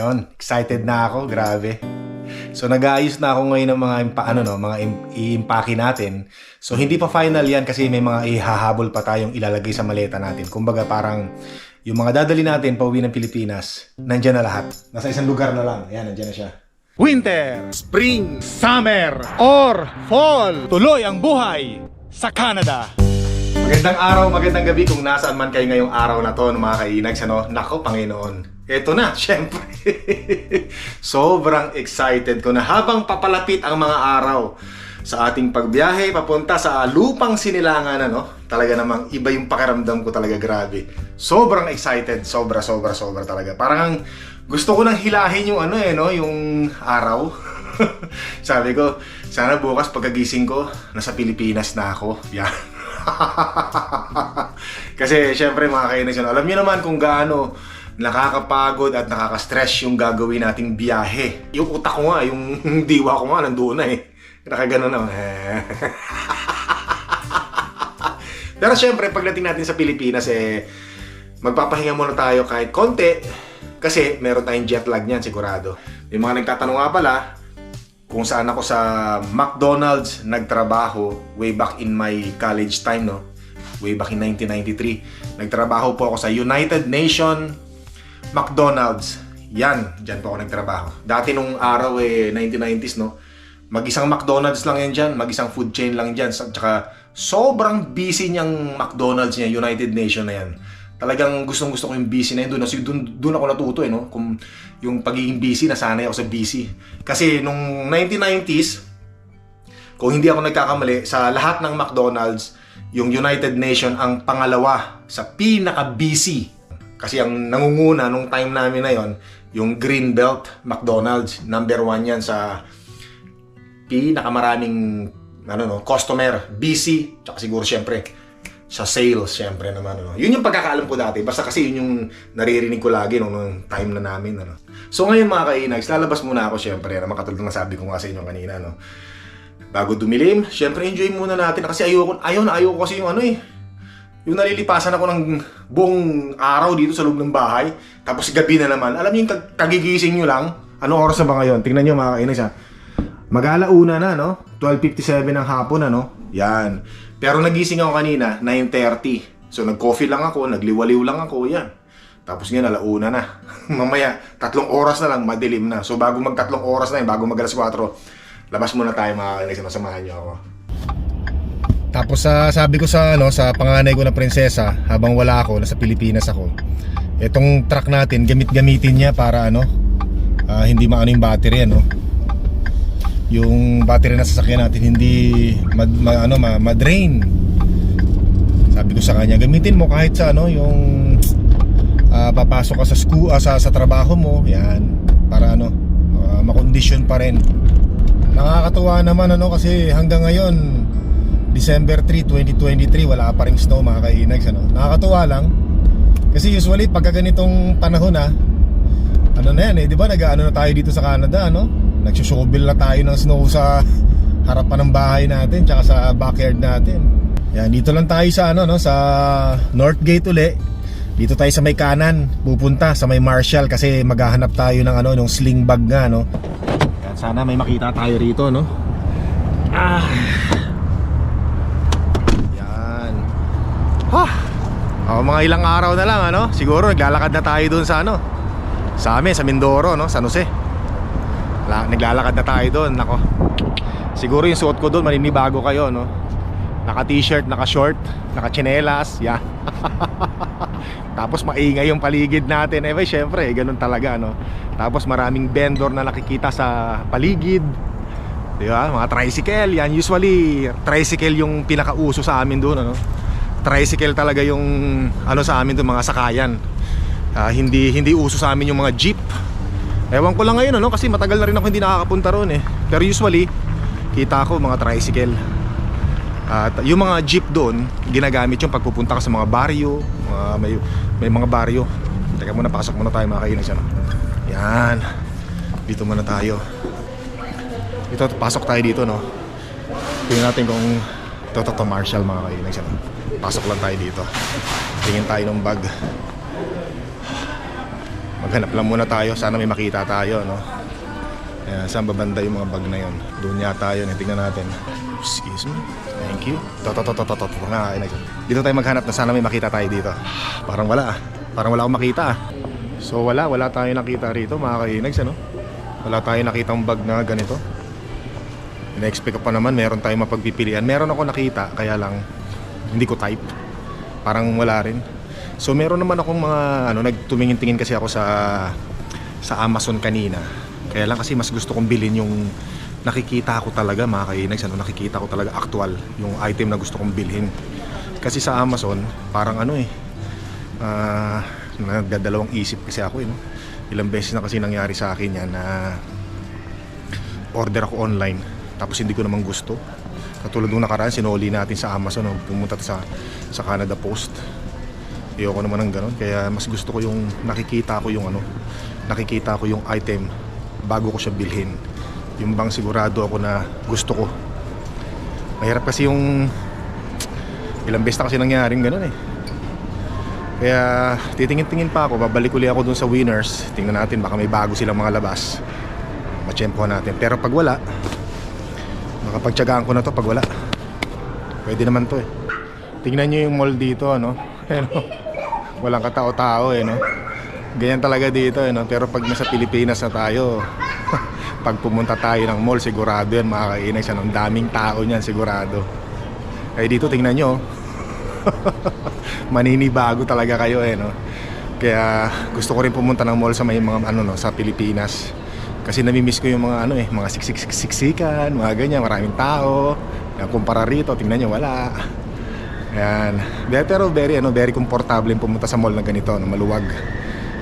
Yon, excited na ako, grabe. So nag-aayos na ako ngayon ng mga impa, ano no, mga im- i-impake natin. So hindi pa final 'yan kasi may mga ihahabol pa tayong ilalagay sa maleta natin. Kumbaga parang yung mga dadali natin pauwi ng Pilipinas, nandiyan na lahat. Nasa isang lugar na lang. Ayan, nandiyan na siya. Winter, Spring, Summer, or Fall. Tuloy ang buhay sa Canada. Magandang araw, magandang gabi kung nasaan man kayo ngayong araw na to, mga kainags, ano? Nako, Panginoon. Eto na, syempre. Sobrang excited ko na habang papalapit ang mga araw sa ating pagbiyahe papunta sa lupang sinilangan, ano? Talaga namang iba yung pakiramdam ko talaga, grabe. Sobrang excited, sobra, sobra, sobra talaga. Parang ang gusto ko nang hilahin yung ano eh, no? Yung araw. Sabi ko, sana bukas pagkagising ko, nasa Pilipinas na ako. Yan. Kasi syempre mga kainis, alam niyo naman kung gaano nakakapagod at nakaka-stress yung gagawin nating biyahe. Yung utak ko nga, yung diwa ko nga, nandoon na eh. Nakagano na. Pero syempre, pagdating natin sa Pilipinas, eh, magpapahinga muna tayo kahit konti kasi meron tayong jet lag niyan sigurado. Yung mga nagtatanong nga pala, kung saan ako sa McDonald's nagtrabaho way back in my college time, no? Way back in 1993. Nagtrabaho po ako sa United Nation McDonald's. Yan, dyan po ako nagtrabaho. Dati nung araw eh, 1990s, no? Mag-isang McDonald's lang yan dyan, mag-isang food chain lang dyan. Sa- Tsaka sobrang busy niyang McDonald's niya, United Nation na yan. Talagang gustong gusto ko yung busy na yun. Doon, doon, doon ako natuto eh, no? Kung yung pagiging busy, nasanay ako sa busy. Kasi nung 1990s, kung hindi ako nagkakamali, sa lahat ng McDonald's, yung United Nation ang pangalawa sa pinaka-busy. Kasi ang nangunguna nung time namin na yon, yung Greenbelt McDonald's. Number one yan sa pinakamaraming ano no, customer, busy, tsaka siguro syempre sa sales syempre naman ano. Yun yung pagkakaalam ko dati. Basta kasi yun yung naririnig ko lagi nung, nung time na namin ano. So ngayon mga kainags, lalabas muna ako syempre, na makatulad ng sabi ko nga sa inyo kanina no. Bago dumilim, syempre enjoy muna natin kasi ayoko ayaw na ayaw kasi yung ano eh. Yung nalilipasan ako ng buong araw dito sa loob ng bahay, tapos gabi na naman. Alam niyo yung kag- kagigising nyo lang, ano oras na ba ngayon? Tingnan nyo mga kainags ha. Mag-alauna na, no? 12.57 ng hapon, ano? Yan. Pero nagising ako kanina, 9.30. So, nag-coffee lang ako, nagliwaliw lang ako, yan. Tapos ngayon, alauna na. Mamaya, tatlong oras na lang, madilim na. So, bago mag tatlong oras na yun, bago mag alas 4, labas muna tayo mga kainis, masamahan nyo ako. Tapos sa sabi ko sa ano sa panganay ko na prinsesa habang wala ako nasa Pilipinas ako. Itong truck natin gamit-gamitin niya para ano ah, hindi maano yung battery ano yung battery na sasakyan natin hindi mad, ma, ano ma, ma-drain. Sabi ko sa kanya, gamitin mo kahit sa ano yung ah, papasok ka sa school sa, sa trabaho mo, yan para ano ah, makondisyon pa rin. Nakakatuwa naman ano kasi hanggang ngayon December 3, 2023 wala pa ring snow mga kainags ano. Nakakatuwa lang kasi usually pagka ganitong panahon na ano na yan eh, di ba nag-ano na tayo dito sa Canada ano? Nagsushovel na tayo ng snow sa harapan ng bahay natin tsaka sa backyard natin. Yan, dito lang tayo sa ano no, sa North Gate uli. Dito tayo sa may kanan, pupunta sa may Marshall kasi maghahanap tayo ng ano, ng sling bag nga no. Sana may makita tayo rito no. Ah. Yan. Ha. Oh, mga ilang araw na lang ano. Siguro naglalakad na tayo doon sa ano. Sa amin sa Mindoro no, San Jose. La, naglalakad na tayo doon, nako. Siguro yung suot ko doon maninibago kayo no. Naka t-shirt, naka short, naka tsinelas, yeah. Tapos maingay yung paligid natin. Eh, syempre, eh, ganun talaga, no. Tapos maraming vendor na nakikita sa paligid. Di ba? Mga tricycle, yan. Usually, tricycle yung pinakauso sa amin doon, ano. Tricycle talaga yung ano sa amin doon, mga sakayan. Ah, hindi hindi uso sa amin yung mga jeep. Ewan ko lang ngayon ano kasi matagal na rin ako hindi nakakapunta roon eh. Pero usually kita ko mga tricycle. At yung mga jeep doon, ginagamit yung pagpupunta ka sa mga baryo, mga, may, may mga baryo. Teka muna, pasok muna tayo mga kainis. Ano? Yan. Dito muna tayo. Dito, pasok tayo dito, no? Tingnan natin kung Ito, ito, ito, Marshall mga kainags. Ano? Pasok lang tayo dito. Tingin tayo ng bag. Maghanap lang muna tayo. Sana may makita tayo, no? Ayan, saan babanda yung mga bag na yun? Doon yata yun. eh. Tingnan natin. Excuse me. Thank you. Kainags. Dito tayo maghanap na sana may makita tayo dito. Parang wala ah. Parang wala akong makita ah. So wala, wala tayo nakita rito mga kainags, ano? Wala tayo nakitang bag na ganito. In-expect ko pa naman meron tayong mapagpipilian. Meron ako nakita, kaya lang hindi ko type. Parang wala rin. So meron naman akong mga ano nagtumingin-tingin kasi ako sa sa Amazon kanina. Kaya lang kasi mas gusto kong bilhin yung nakikita ko talaga mga kainags, ano nakikita ko talaga actual yung item na gusto kong bilhin. Kasi sa Amazon, parang ano eh ah nagdadalawang isip kasi ako eh. no? Ilang beses na kasi nangyari sa akin yan na order ako online tapos hindi ko naman gusto katulad nung nakaraan sinoli natin sa Amazon no? pumunta sa sa Canada Post. Ayoko naman ng ganun. Kaya mas gusto ko yung nakikita ko yung ano nakikita ko yung item bago ko siya bilhin. Yung bang sigurado ako na gusto ko. Mahirap kasi yung ilang beses na kasi nangyaring ganun eh. Kaya titingin-tingin pa ako. Babalik uli ako dun sa winners. Tingnan natin baka may bago silang mga labas. Matsyempohan natin. Pero pag wala makapagtyagaan ko na to pag wala. Pwede naman to eh. Tingnan nyo yung mall dito ano? Ayan, oh. walang katao-tao eh no? Ganyan talaga dito eh no? Pero pag nasa Pilipinas na tayo pag pumunta tayo ng mall sigurado yan makakainig siya ng daming tao niyan sigurado. Kaya dito tingnan nyo oh. maninibago talaga kayo eh no? Kaya gusto ko rin pumunta ng mall sa may mga ano no sa Pilipinas kasi namimiss ko yung mga ano eh mga siksik-siksikan mga ganyan maraming tao kumpara rito tingnan nyo wala yan De- pero very ano very komportable yung pumunta sa mall na ganito no, maluwag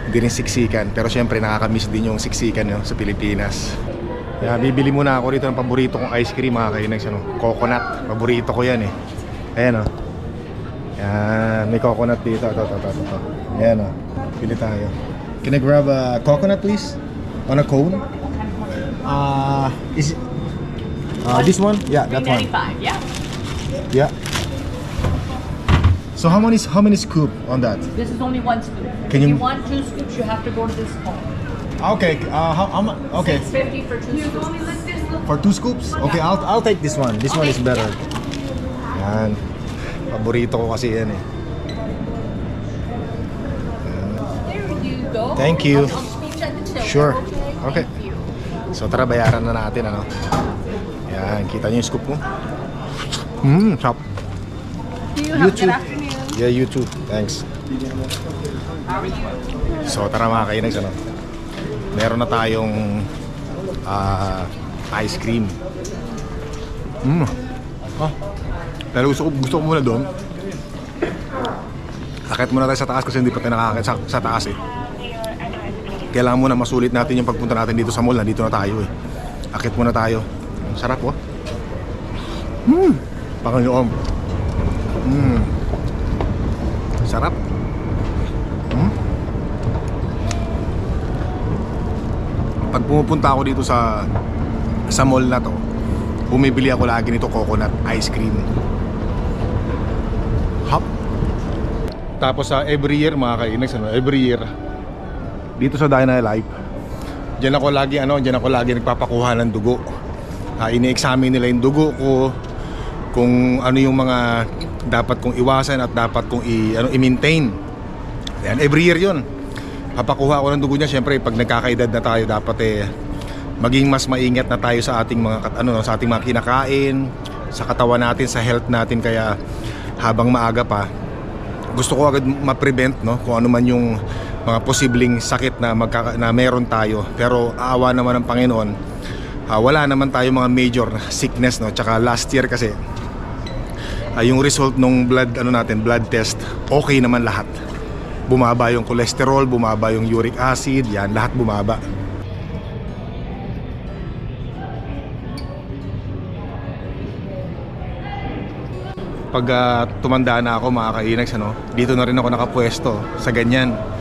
hindi rin siksikan pero syempre nakakamiss din yung siksikan no, sa Pilipinas kaya bibili muna ako rito ng paborito kong ice cream mga kainags ano, coconut paborito ko yan eh ayan oh yan, may coconut dito. Ito, ito, ito, ito. Ayan o. Pili tayo. Can I grab a coconut please? On a cone? Uh, is it, uh, this one? Yeah, that one. 395, yeah. Yeah. So how many how many scoop on that? This is only one scoop. Can if you- you want two scoops, you have to go to this home. Okay, uh, how, how mu- Okay, 650 for two scoops. for two scoops? Okay, I'll, I'll take this one. This one is better. Yan. Paborito ko kasi yan eh. There you go. Thank you. I'll, I'll speak at the till. Sure. Okay. Okay. So tara, bayaran na natin ano. Yan, kita niyo yung scoop mo? Mmm, chop. Do you too. Yeah, you too. Thanks. So tara mga kainags ano. Meron na tayong ah, ice cream. Mmm. Ah. Pero gusto ko, gusto ko muna doon. Akit muna tayo sa taas kasi hindi pa tayo nakakit sa, sa taas eh. Kailangan muna masulit natin yung pagpunta natin dito sa mall. Nandito na tayo eh. Akit muna tayo. Sarap oh. Mmm. Panginoon. Mmm. Sarap. Hmm? Pag pumupunta ako dito sa sa mall na to, bumibili ako lagi nito coconut ice cream. Hop. Tapos sa every year mga kainags, ano, every year dito sa Dina Life, diyan ako lagi ano, diyan ako lagi nagpapakuha ng dugo. Ah, ini-examine nila yung dugo ko kung ano yung mga dapat kong iwasan at dapat kong i ano i-maintain. Yan, every year 'yon. Papakuha ako ng dugo niya syempre pag nagkakaedad na tayo dapat eh maging mas maingat na tayo sa ating mga ano sa ating mga kinakain, sa katawan natin, sa health natin kaya habang maaga pa gusto ko agad ma-prevent no kung ano man yung mga posibleng sakit na magkaka- na meron tayo. Pero aawa naman ng Panginoon. Ah, wala naman tayo mga major sickness no? Tsaka last year kasi ah, yung result nung blood ano natin blood test okay naman lahat. Bumaba yung cholesterol bumaba yung uric acid yan lahat bumaba. Pag ah, tumanda na ako mga kainags ano, dito na rin ako nakapwesto sa ganyan.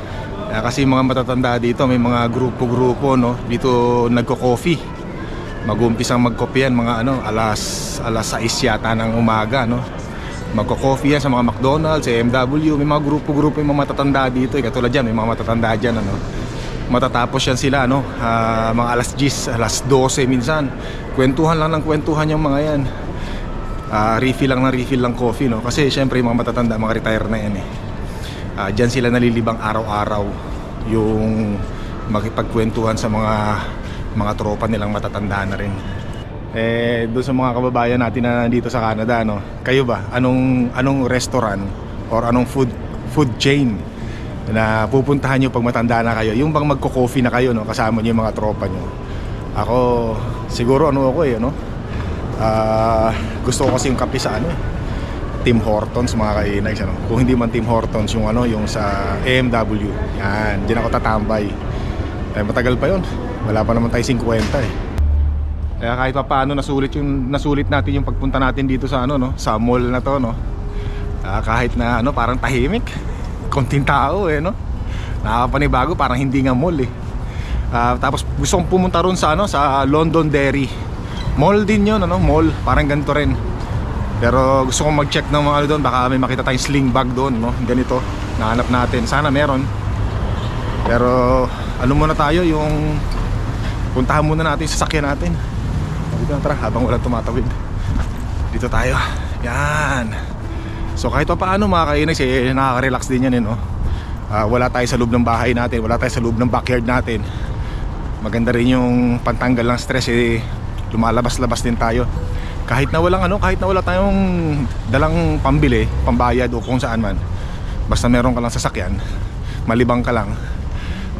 Ah, kasi mga matatanda dito may mga grupo-grupo no, dito nagko-coffee. Mag-uumpisang magkopi mga ano, alas, alas 6 yata ng umaga, no? Magko-coffee yan sa mga McDonald's, AMW, may mga grupo-grupo yung mga matatanda dito. Eh. Katulad dyan, may mga matatanda dyan, ano? Matatapos yan sila, no? Ah, mga alas 10, alas 12 minsan. Kwentuhan lang ng kwentuhan yung mga yan. Ah, refill lang ng refill lang coffee, no? Kasi syempre yung mga matatanda, mga retire na yan, eh. Ah, dyan sila nalilibang araw-araw yung makipagkwentuhan sa mga mga tropa nilang matatanda na rin. Eh, doon sa mga kababayan natin na nandito sa Canada, no? Kayo ba? Anong anong restaurant or anong food food chain na pupuntahan nyo pag matanda na kayo? Yung bang magko-coffee na kayo, no? Kasama nyo yung mga tropa nyo. Ako, siguro ano ako eh, no? Ah, gusto ko kasi yung kape sa ano eh. Tim Hortons mga kainags ano. Kung hindi man Tim Hortons yung ano yung sa AMW. Yan, diyan ako tatambay. Eh matagal pa 'yon. Wala pa naman tayo 50 eh. Kaya kahit pa paano nasulit yung nasulit natin yung pagpunta natin dito sa ano no, sa mall na to no. Ah, kahit na ano parang tahimik. Konting tao eh no. Nakakapanibago parang hindi nga mall eh. Ah, tapos gusto kong pumunta ron sa ano sa London Dairy. Mall din 'yon ano, mall, parang ganito rin. Pero gusto kong mag-check ng mga ano doon. Baka may makita tayong sling bag doon no? Ganito, nahanap natin. Sana meron. Pero ano muna tayo? Yung Puntahan muna natin yung sasakyan natin. Dito na tara habang walang tumatawid. Dito tayo. Yan. So kahit pa paano mga kainis eh, Nakaka-relax din yan eh, no? Ah, Wala tayo sa loob ng bahay natin. Wala tayo sa loob ng backyard natin. Maganda rin yung pantanggal ng stress eh Lumalabas-labas din tayo kahit na walang ano, kahit na wala tayong dalang pambili, pambayad o kung saan man. Basta meron ka lang sasakyan, malibang ka lang.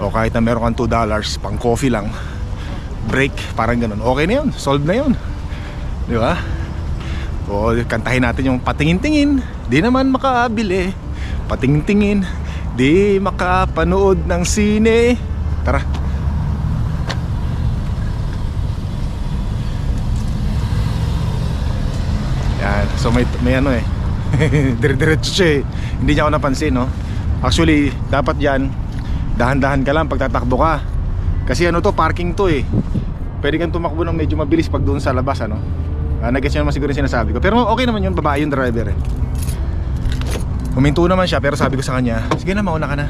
O kahit na meron kang 2 dollars, pang coffee lang. Break, parang ganun. Okay na 'yun, solved na 'yun. Di ba? O kantahin natin yung patingin-tingin, di naman makabili. Patingin-tingin, di makapanood ng sine. Tara. Yan. So may may ano eh. Dire-diretso siya eh. Hindi niya ako napansin, no. Actually, dapat yan dahan-dahan ka lang pag tatakbo ka. Kasi ano to, parking to eh. Pwede kang tumakbo ng medyo mabilis pag doon sa labas, ano. Uh, Nag-gets niyo naman siguro yung sinasabi ko. Pero okay naman yun, babae yung driver eh. Huminto naman siya pero sabi ko sa kanya, sige na mauna ka na.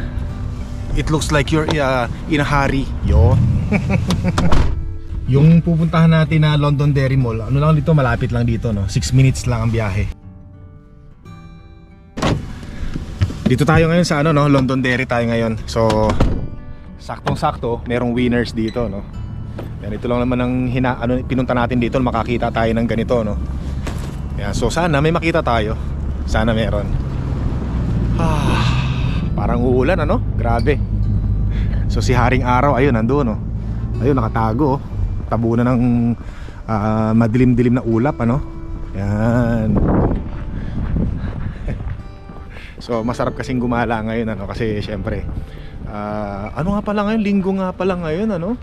It looks like you're uh, in a hurry. Yo. Yung pupuntahan natin na London Dairy Mall, ano lang dito, malapit lang dito, no? 6 minutes lang ang biyahe. Dito tayo ngayon sa ano, no? London Dairy tayo ngayon. So, saktong-sakto, merong winners dito, no? Yan, ito lang naman ang hina, ano, pinunta natin dito, makakita tayo ng ganito, no? Yan, so sana may makita tayo. Sana meron. Ah, parang uulan, ano? Grabe. So si Haring Araw, ayun, nandoon, no? Ayun, nakatago, oh tabunan ng uh, madilim-dilim na ulap ano? Yan. So masarap kasing gumala ngayon ano? Kasi syempre uh, ano nga pala ngayon? Linggo nga pala ngayon ano?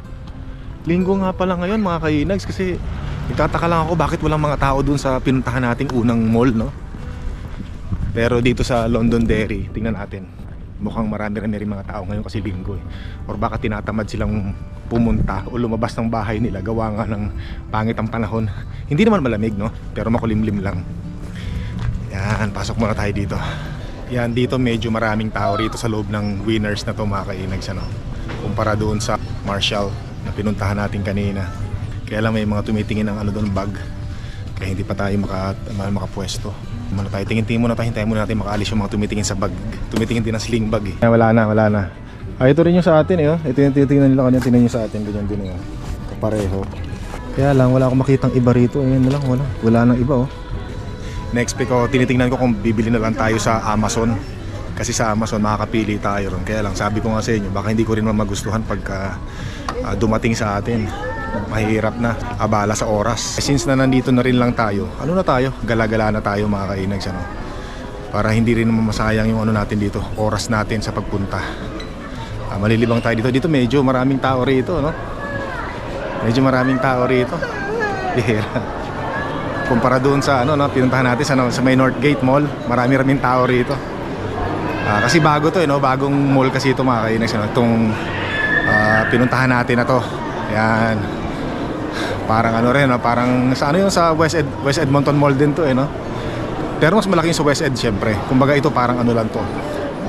Linggo nga pala ngayon mga kainags kasi nagtataka lang ako bakit walang mga tao dun sa pinuntahan nating unang mall no? Pero dito sa London Dairy tingnan natin mukhang marami-rami rin mga tao ngayon kasi linggo eh. or baka tinatamad silang pumunta o lumabas ng bahay nila gawa nga ng pangit ang panahon. Hindi naman malamig no? Pero makulimlim lang. Yan pasok muna tayo dito. Yan dito medyo maraming tao rito sa loob ng winners na to mga kainags ano? Kumpara doon sa Marshall na pinuntahan natin kanina. Kaya lang may mga tumitingin ng ano doon bag. Kaya hindi pa tayo maka, makapwesto muna tayo tingin-tingin muna tayo hintayin muna natin makaalis yung mga tumitingin sa bag tumitingin din ng sling bag eh wala na wala na Ah, ito rin yung sa atin eh. Oh. Ito yung tinitingnan nila kanya, tingnan nyo sa atin. Ganyan din eh. oh. Kapareho. Kaya lang, wala akong makitang iba rito. Ayan na lang, wala. Wala nang iba oh. Next week oh, tinitingnan ko kung bibili na lang tayo sa Amazon. Kasi sa Amazon makakapili tayo ron. Kaya lang, sabi ko nga sa inyo, baka hindi ko rin magustuhan pagka ah, dumating sa atin. Mahirap na, abala sa oras. Since na nandito na rin lang tayo, ano na tayo? Galagala na tayo mga kainags ano? Para hindi rin masayang yung ano natin dito, oras natin sa pagpunta. Ah, malilibang tayo dito. Dito medyo maraming tao rito, no? Medyo maraming tao rito. Bihira. Kumpara doon sa ano, no, pinuntahan natin sa, sa may Northgate Mall, marami-raming tao rito. Ah, kasi bago to, eh, no? Bagong mall kasi ito mga kainex, no? Itong ah, pinuntahan natin na to. Yan. Parang ano rin, no? parang sa ano yun sa West, Ed, West Edmonton Mall din to eh, no? Pero mas malaki yung sa West Ed, syempre. Kumbaga ito parang ano lang to,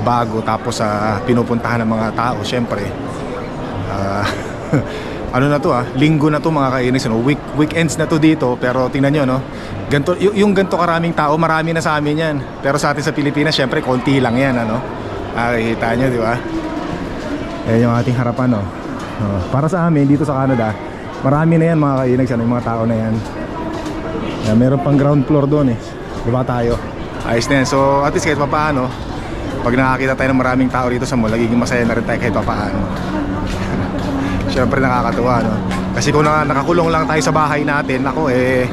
bago tapos sa pinupuntahan ng mga tao, syempre. Ah, ano na to ah, linggo na to mga kainis, ano? Week, weekends na to dito, pero tingnan nyo, no? Ganto, y- yung ganto karaming tao, marami na sa amin yan. Pero sa atin sa Pilipinas, syempre, konti lang yan, ano? Ah, kita nyo, di ba? Ayan yung ating harapan, no? Oh, para sa amin, dito sa Canada, marami na yan mga kainags, ano, yung mga tao na yan. Ayan, meron pang ground floor doon eh. Diba tayo? Ayos na yan. So, at least kahit papaano, pag nakakita tayo ng maraming tao dito sa mall, nagiging masaya na rin tayo kahit papaano. Siyempre nakakatuwa, no? Kasi kung na, nakakulong lang tayo sa bahay natin, ako eh,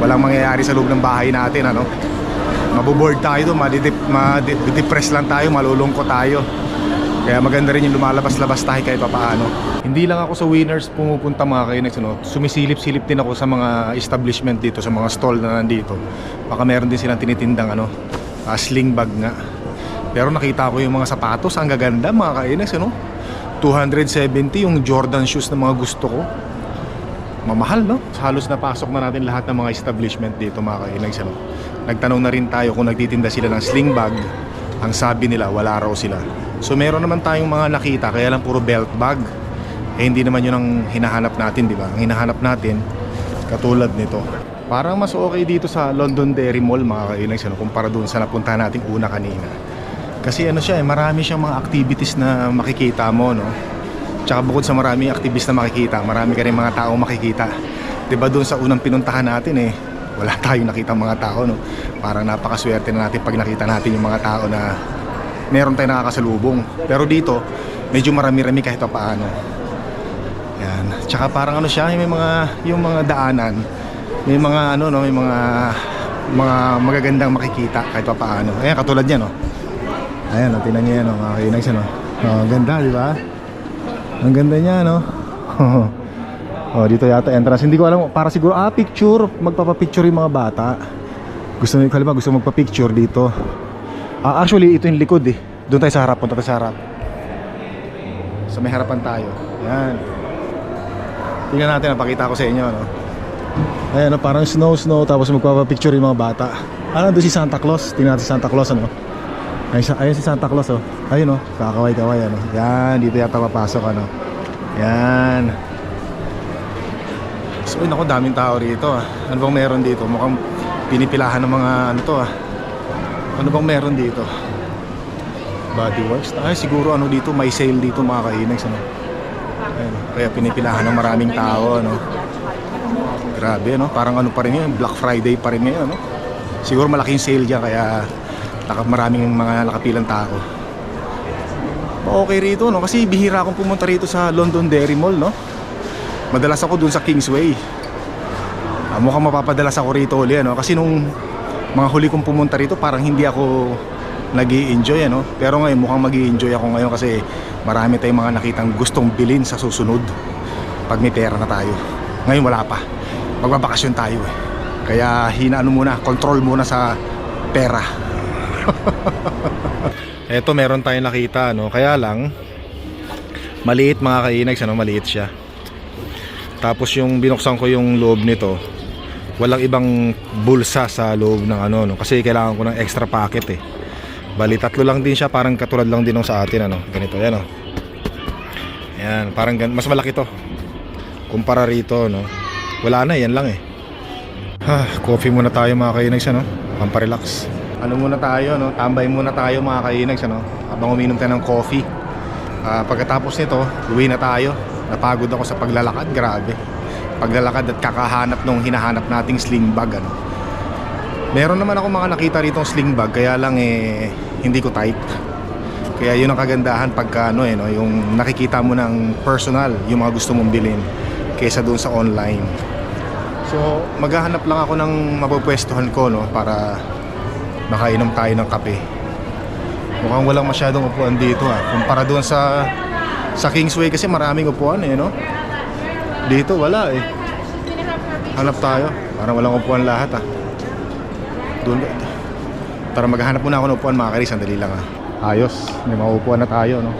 walang mangyayari sa loob ng bahay natin, ano? Mabuboard tayo doon, madidepress lang tayo, malulungkot tayo. Kaya maganda rin yung lumalabas-labas tayo kahit papaano. Hindi lang ako sa winners pumupunta mga kainex, no? Sumisilip-silip din ako sa mga establishment dito, sa mga stall na nandito. Baka meron din silang tinitindang ano, ah, sling bag nga. Pero nakita ko yung mga sapatos, ang gaganda mga kainex, ano? 270 yung Jordan shoes na mga gusto ko. Mamahal, no? Halos napasok na natin lahat ng mga establishment dito mga kainex, ano? Nagtanong na rin tayo kung nagtitinda sila ng sling bag. Ang sabi nila, wala raw sila. So meron naman tayong mga nakita, kaya lang puro belt bag. Eh hindi naman yun ang hinahanap natin, di ba? Ang hinahanap natin, katulad nito. Parang mas okay dito sa London Dairy Mall mga kainags ano, kumpara doon sa napunta nating una kanina. Kasi ano siya eh, marami siyang mga activities na makikita mo, no? Tsaka bukod sa maraming activities na makikita, marami ka rin mga tao makikita. 'Di ba doon sa unang pinuntahan natin eh, wala tayong nakita mga tao, no? Parang napakaswerte na natin pag nakita natin yung mga tao na meron tayong nakakasalubong. Pero dito, medyo marami-rami kahit pa paano. Yan. Tsaka parang ano siya, may mga yung mga daanan, may mga ano no, may mga mga magagandang makikita kahit pa paano. Ayan, katulad niyan, no. Ayan, oh, tingnan niyo yan, oh, mga kainags, ano. Oh, ganda, di ba? Ang ganda niya, no. oh, dito yata entrance. Hindi ko alam, para siguro, ah, picture. Magpapapicture yung mga bata. Gusto nyo, kalima, gusto magpa-picture dito. Ah, actually, ito yung likod eh. Doon tayo sa harap, punta tayo sa harap. Sa may harapan tayo. Yan. Tingnan natin, napakita ko sa inyo, no. Ayan, no, parang snow, snow, tapos magpapapicture yung mga bata. Ano, doon si Santa Claus. Tingnan natin si Santa Claus, ano. Ayun, ayun si Santa Claus, oh. Ayun, oh. Kakaway-kaway, ano. Yan, dito yata papasok, ano. Yan. So, yun ako, daming tao rito, ah. Ano bang meron dito? Mukhang pinipilahan ng mga, ano to, ah. Ano bang meron dito? Body works. Ay, siguro ano dito, may sale dito mga kainags, ano. Ayun, kaya pinipilahan ng maraming tao, ano. Grabe, no? Parang ano pa rin yun, Black Friday pa rin ngayon, no? Siguro malaking sale dyan, kaya naka, maraming mga nakapilang tao. Okay rito, no? Kasi bihira akong pumunta rito sa London Dairy Mall, no? Madalas ako dun sa Kingsway. Ah, mukhang mapapadalas ako rito uli, no? Kasi nung mga huli kong pumunta rito, parang hindi ako nag enjoy ano? Pero ngayon mukhang mag enjoy ako ngayon kasi marami tayong mga nakitang gustong bilhin sa susunod pag may pera na tayo. Ngayon wala pa. Magbabakasyon tayo eh. Kaya hinaano muna, control muna sa pera. Eto meron tayong nakita no, kaya lang maliit mga kainags ano, maliit siya. Tapos yung binuksan ko yung loob nito, walang ibang bulsa sa loob ng ano no, kasi kailangan ko ng extra packet eh. Bali tatlo lang din siya, parang katulad lang din ng sa atin ano. Ganito, yan oh. Yan, parang gan mas malaki to. Kumpara rito no. Wala na, yan lang eh. Ha, coffee muna tayo mga kainags ano, pamparelax. Ano muna tayo no, tambay muna tayo mga kainags ano, habang uminom tayo ng coffee. Ah, pagkatapos nito, uwi na tayo. Napagod ako sa paglalakad, grabe. Paglalakad at kakahanap nung hinahanap nating sling bag ano. Meron naman ako mga nakita rito sling bag, kaya lang eh hindi ko type. Kaya yun ang kagandahan pagka ano eh no, yung nakikita mo ng personal yung mga gusto mong bilhin kaysa doon sa online. So, maghahanap lang ako ng mapupwestuhan ko no para makainom tayo ng kape. Mukhang walang masyadong upuan dito ah. Kumpara doon sa sa Kingsway kasi maraming upuan eh no. Dito wala eh. Hanap tayo. Parang walang upuan lahat ah. Doon Tara maghahanap muna ako ng upuan mga karis. Sandali lang ah. Ayos. May maupuan na tayo no.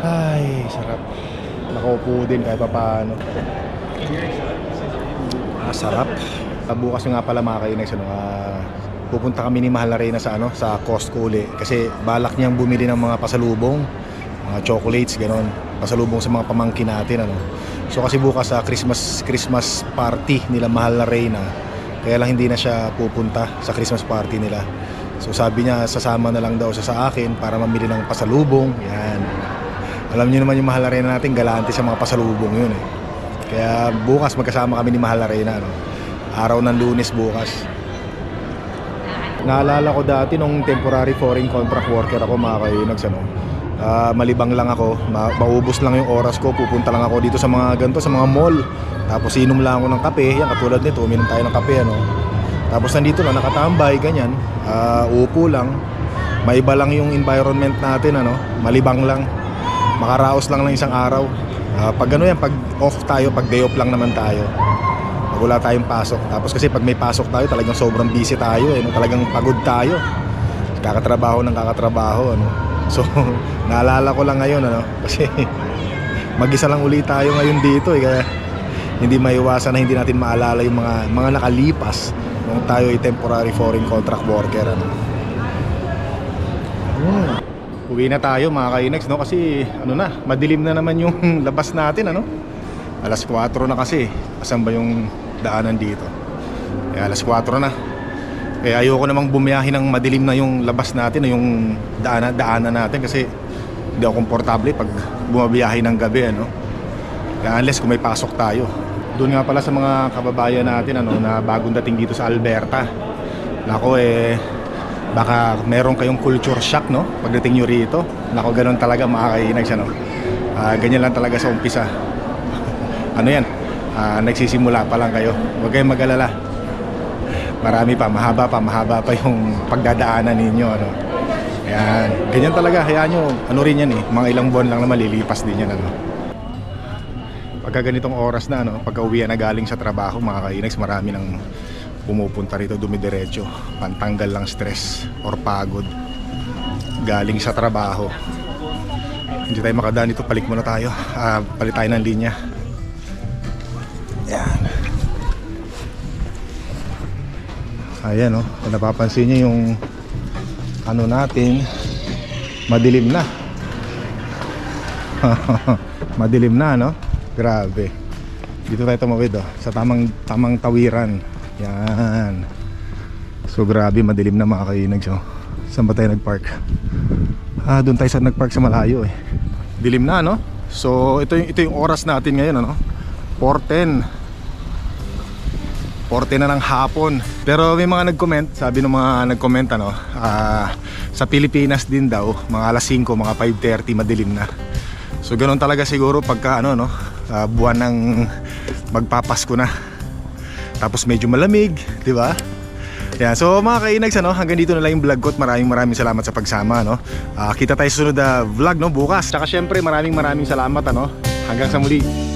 Ay, sarap. Nakaupo din kahit pa paano. Ah, sarap. Ah, bukas nga pala mga kainex, ano, ah, pupunta kami ni Mahal Arena sa ano sa Costco uli. Kasi balak niyang bumili ng mga pasalubong. Mga chocolates ganon. Pasalubong sa mga pamangkin natin ano. So kasi bukas sa Christmas Christmas party nila Mahal na kaya lang hindi na siya pupunta sa Christmas party nila. So sabi niya sasama na lang daw siya sa akin para mamili ng pasalubong. Yan. Alam niyo naman yung Mahal na natin galante sa mga pasalubong yun eh. Kaya bukas magkasama kami ni Mahal na ano? araw ng lunes bukas Naalala ko dati nung temporary foreign contract worker ako mga kainags ano. Ah, malibang lang ako, ma- maubos lang yung oras ko, pupunta lang ako dito sa mga ganito, sa mga mall. Tapos inom lang ako ng kape, yan katulad nito, uminom tayo ng kape ano. Tapos nandito lang nakatambay ganyan, ah, upo lang. Maiba lang yung environment natin ano, malibang lang. Makaraos lang ng isang araw. Ah, pag ano yan, pag off tayo, pag day off lang naman tayo wala tayong pasok. Tapos kasi pag may pasok tayo, talagang sobrang busy tayo, eh, no? talagang pagod tayo. Kakatrabaho ng kakatrabaho, ano. So, naalala ko lang ngayon, ano, kasi mag-isa lang uli tayo ngayon dito, eh, kaya hindi maiwasan na hindi natin maalala yung mga mga nakalipas nung tayo ay temporary foreign contract worker, ano. Hmm. Uwi na tayo mga kainex, no? Kasi ano na, madilim na naman yung labas natin, ano? Alas 4 na kasi. Asan ba yung daanan dito? Eh, alas 4 na. Kaya ayoko namang bumiyahe ng madilim na yung labas natin, yung daanan, daanan natin kasi hindi ako komportable pag bumabiyahe ng gabi, ano? Kaya unless kung may pasok tayo. Doon nga pala sa mga kababayan natin ano, na bagong dating dito sa Alberta. Nako eh, baka meron kayong culture shock no pagdating nyo rito. Nako ganun talaga makakainags ano. Ah, ganyan lang talaga sa umpisa ano yan, ah, nagsisimula pa lang kayo. Huwag kayong mag-alala. Marami pa, mahaba pa, mahaba pa yung pagdadaanan ninyo. Ano. Ayan, ganyan talaga. Hayaan nyo, ano rin yan eh, mga ilang buwan lang na malilipas din yan. Ano. Pagka ganitong oras na, ano, pagka uwi na galing sa trabaho, mga kainags, marami nang pumupunta rito dumidiretso. Pantanggal lang stress or pagod. Galing sa trabaho. Hindi tayo makadaan dito, palik muna tayo. Ah, palit tayo ng linya. Ayan oh, kung napapansin niyo yung ano natin, madilim na. madilim na, no? Grabe. Dito tayo tumawid oh, sa tamang tamang tawiran. Yan. So grabe, madilim na mga kainags oh. Saan ba tayo nagpark? Ah, doon tayo sa nagpark sa malayo eh. Dilim na, no? So ito yung ito yung oras natin ngayon, ano? 4:10 40 na ng hapon. Pero may mga nag-comment, sabi ng mga nag-comment ano, ah, sa Pilipinas din daw, mga alas 5, mga 5:30 madilim na. So ganoon talaga siguro pagka ano no, ah, buwan ng magpapasko na. Tapos medyo malamig, di ba? Yan. So mga kainags ano, hanggang dito na lang yung vlog ko at maraming maraming salamat sa pagsama no. Ah, kita tayo sa sunod na vlog no bukas. Saka syempre maraming maraming salamat ano. Hanggang sa muli.